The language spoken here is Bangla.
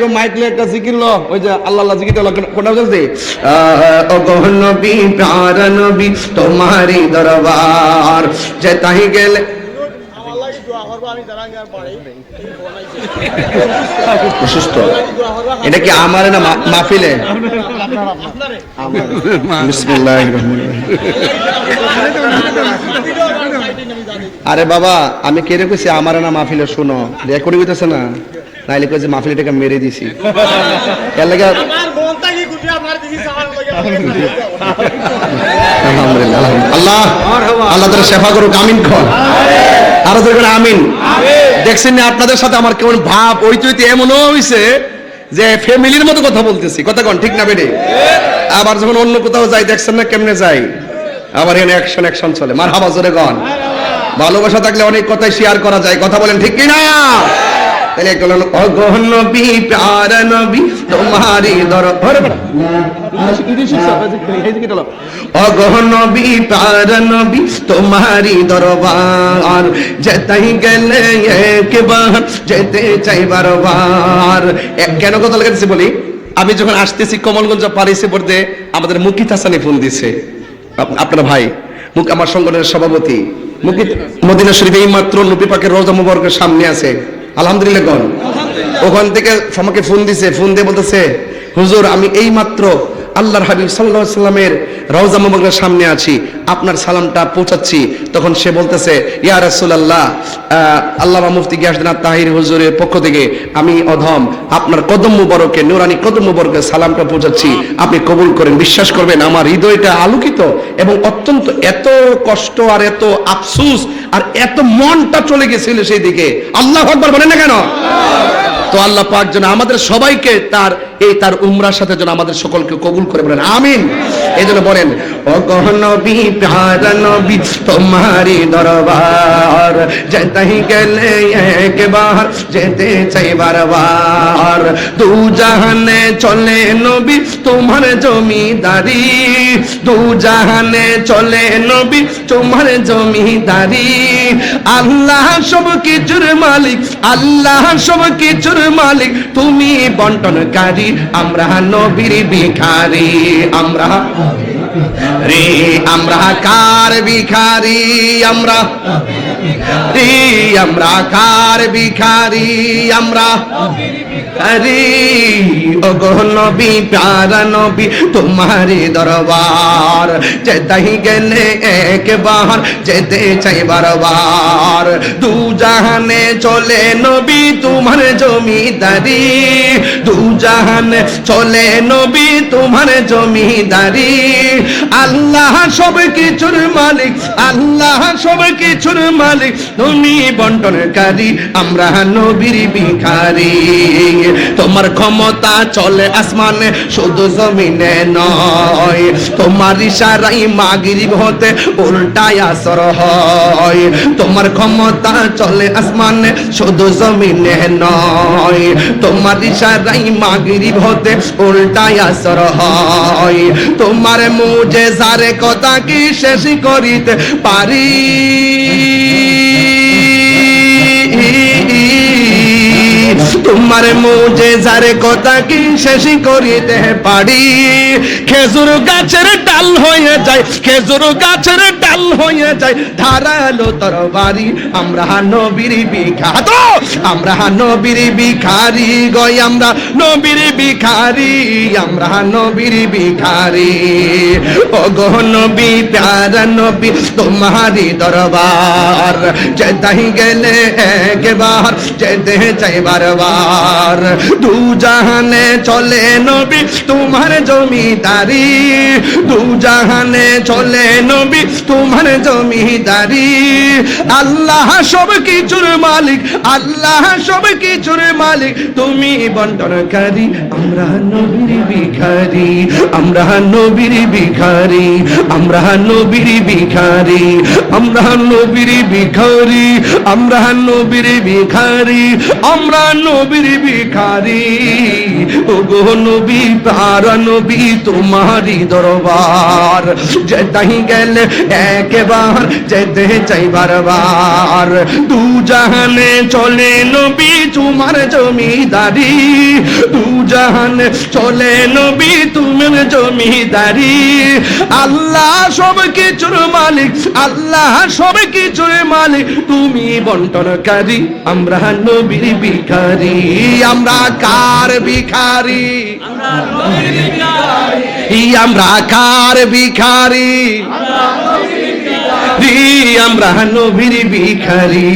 একটু মাইক লে একটা জিকির লো ওই যে আল্লাহ আল্লাহ জিকির লো কোনটা বুঝতে ওগো নবী প্যার নবী তোমারি দরবার যে তাই গেলে অসুস্থ এটা কি আমার না মা- মাহফিলে? বিসমিল্লাহির রহমানির রহিম। আরে বাবা আমি কেড়ে কইছি আমার না মাহফিলে শুনো। রেকর্ডিং হইতেছে না। নাইলে কইছে মাহফিলটাকে মেরে দিছি। এর লাগে আলহামদুলিল্লাহ আল্লাহ আল্লাহ তারা শেফা করুক আমিন আরও আমিন। দেখছেন না আপনাদের সাথে আমার কেমন ভাব ওই এমনও হইছে যে ফ্যামিলির মতো কথা বলতেছি। কথা কন ঠিক না বেডে? আবার যখন অন্য কোথাও যাই দেখছেন না কেমনে যাই? আবার এখানে অ্যাকশন অ্যাকশন চলে। মার হাবা জোরে গন ভালোবাসা থাকলে অনেক কথাই শেয়ার করা যায়। কথা বলেন ঠিক কি না নবী প্যার নবী নবী প্যার নবী দরবার। গেলে একবার যেতে চাই বারবার। কেন কথা লাগাচ্ছি বলি? আমি যখন আসতেছি কমলগঞ্জ পারিসে পড়তে, আমাদের মুকিত হাসানি ফোন দিছে আপনার ভাই, মুক আমার সংগঠনের সভাপতি, মুকিত মদিনা শরীফ এই মাত্র নবী পাকের রোজা মুবারকের সামনে আছে। আলহামদুলিল্লাহ গন ওখান থেকে আমাকে ফোন দিছে ফোন দিয়ে বলতেছে হুজুর আমি এই মাত্র আল্লাহর হাবিব সাল্লাহ সাল্লামের রওজা মুবারকের সামনে আছি, আপনার সালামটা পৌঁছাচ্ছি। তখন সে বলতেছে, ইয়া রাসূলুল্লাহ আল্লাহ মুফতি গিয়াসদিনাথ তাহির হুজুরের পক্ষ থেকে। আমি অধম, আপনার কদম মুবারকে, নুরানি কদম মুবারকে সালামটা পৌঁছাচ্ছি। আপনি কবুল করেন, বিশ্বাস করবেন, আমার হৃদয়টা আলোকিত এবং অত্যন্ত এত কষ্ট আর এত আফসুস আর এত মনটা চলে গেছিল সেই দিকে। আল্লাহ আকবার বলেন না কেন? তো আল্লাহ পাক যেন আমাদের সবাইকে তার এই তার উমরার সাথে যেন আমাদের সকলকে কবুল করে বলেন, আমিন। এই জন্য বলেন দরবার জাহানে চলে নবী, তোমার জমিদারি। দু জাহানে চলে নবী, তোমার জমিদারি। আল্লাহ সব কিছুর মালিক আল্লাহ সব কিছুর মালিক। তুমি বন্টনকারী আমরা নবীর ভিখারি আমরা রে আমরা কার ভিখারি, আমরা? রে আমরা কার ভিখারি, আমরা? আরে, ওগো নবী, প্যারা নবী তোমারে দরবার। যেতাই গেলে একবার, যেতে চাই বারবার। দু জাহানে চলে নবী, তোমার জমিদারি। দু জাহানে চলে নবী, তোমার জমিদারি। আল্লাহ সব কিছুর মালিক, আল্লাহ সব কিছুর মালিক। তুমি বন্টনকারী, আমরা নবীর ভিখারি। তোমার ক্ষমতা চলে আসমানে, শুধু জমিনে নয়। তোমার ইশারাই মাগরিব হতে উল্টায় আসর হয়। তোমার ক্ষমতা চলে আসমানে, শুধু জমিনে নয়। তোমার ইশারাই মাগরিব হতে উল্টায় আসর হয়। তোমার মুজে সারে কথা কি শেষ করিতে পারি? তোমার মুজে যারে কথা কি শেষ করিতে পারি? খেজুর গাছের ডাল হয়ে যায়, খেজুর গাছের ডাল হয়ে যায়, ধারালো তরবারি, আমরা নবীর বিখ্যাত আমরা নবীর বিখারি গয় আমরা নবীর বিখারি আমরা নবীর বিখারি ও গো নবী, প্যারা নবী তোমারি দরবার। যেতাই গেলে একবার যেতে চাই বারবার দু জাহানে চলে নবী, তোমার জমিদারি। দু জাহানে চলে নবী, তোমার জমিদারি। আল্লাহ সব কিছুর মালিক, আল্লাহ সব কিছুর মালিক। তুমি বন্টনকারী আমরা নবীর ভিখারি। আমরা নবীর ভিখারি, আমরা নবীর ভিখারি। আমরা নবীর ভিখারি, আমরা নবীর ভিখারি। আমরা নবীর ভিখারি। ও গো নবী পারা নবী তোমারি দরবার। যেতাই গেলে একবার যেতে চাই বারবার দু জাহানে চলে নবী, তোমার জমিদারি। দু জাহান চলে নবী, তুমের জমিদারি। আল্লাহ সব কিছুর মালিক, আল্লাহ সব কিছুর মালিক। তুমি বন্টনকারী, আমরা নবীর ভিখারি। আমরা কার ভিখারি? আমরা কার ভিখারি? আমরা নবীর ভিখারি।